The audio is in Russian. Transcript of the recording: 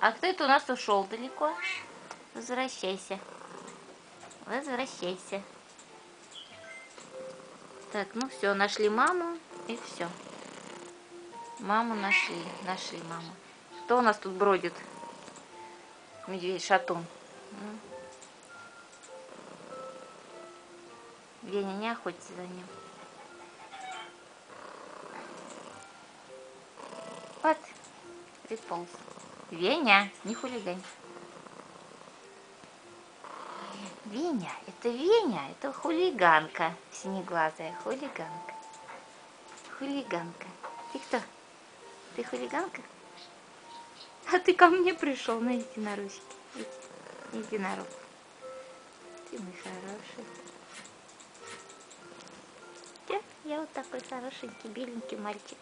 А кто это у нас ушел далеко? Возвращайся. Возвращайся. Так, ну все, нашли маму и все. Маму нашли, нашли маму. Кто у нас тут бродит? Медведь, шатун. Веня, не охотится за ним. Вот, приполз. Веня, не хулигань. Веня, это Веня, это хулиганка, синеглазая хулиганка. Хулиганка. Ты кто? Ты хулиганка? А ты ко мне пришел на единоручки. Иди, единорог. Ты мой хороший. Я, я вот такой хорошенький, беленький мальчик.